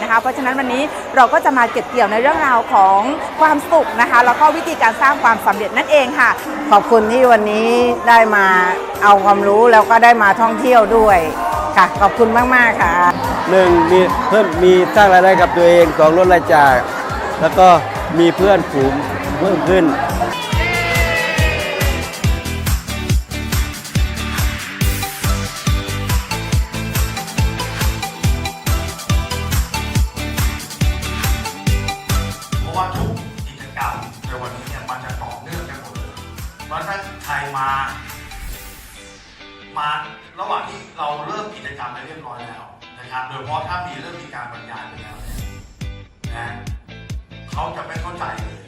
นะคะ เพราะฉะนั้นวันนี้เราก็จะมาเก็บเกี่ยวในเรื่องราวของความสุขนะคะ แล้วก็วิธีการสร้างความสำเร็จนั่นเองค่ะ ขอบคุณที่วันนี้ได้มาเอาความรู้แล้วก็ได้มาท่องเที่ยวด้วยค่ะ ขอบคุณมาก ๆ ค่ะ หนึ่งมีเพิ่มมีสร้างรายได้กับตัวเองสองลดรายจ่าย แล้วก็มีเพื่อนฝูงเพิ่มขึ้น เพราะถ้าใครมา มาระหว่างที่เราเริ่มกิจกรรมไปเรียบร้อยแล้วนะครับ โดยเฉพาะถ้ามีเริ่มมีการบรรยายไปแล้วเนี่ยนะเขาจะไม่เข้าใจเลย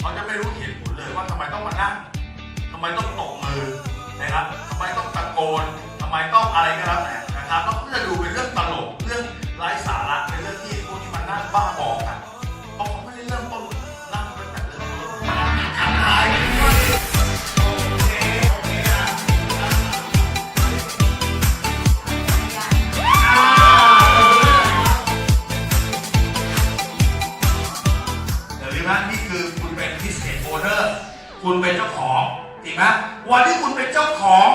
เขาจะไม่รู้เหตุผลเลยว่าทำไมต้องมานั่งทำไมต้องตบมือนะครับทำไมต้องตะโกนทำไมต้องอะไรก็แล้ว คุณเป็นเจ้าของจริงไหมวันที่คุณเป็นเจ้าของ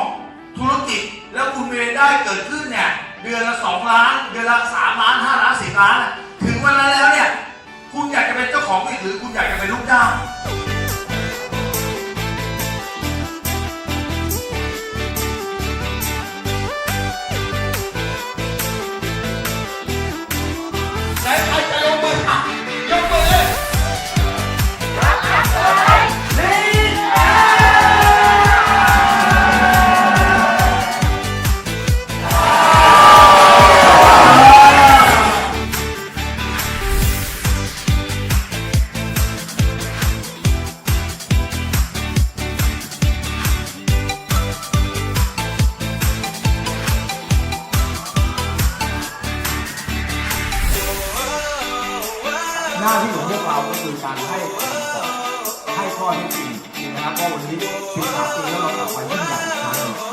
ธุรกิจแล้วคุณมีรายได้เกิดขึ้นเนี่ยเดือนละสองล้าน เดือนละสามล้านห้าล้านสิบล้าน ถึงวันนั้นแล้วเนี่ยคุณอยากจะเป็นเจ้าของหรือคุณอยากจะเป็นลูกจ้าง หน้าที่ของพวกเราก็คือการให้ให้ข้อเท็จจริงนะครับว่าวันนี้13ปีแล้วเรากลับมายิ่งใหญ่อีกครั้งหนึ่ง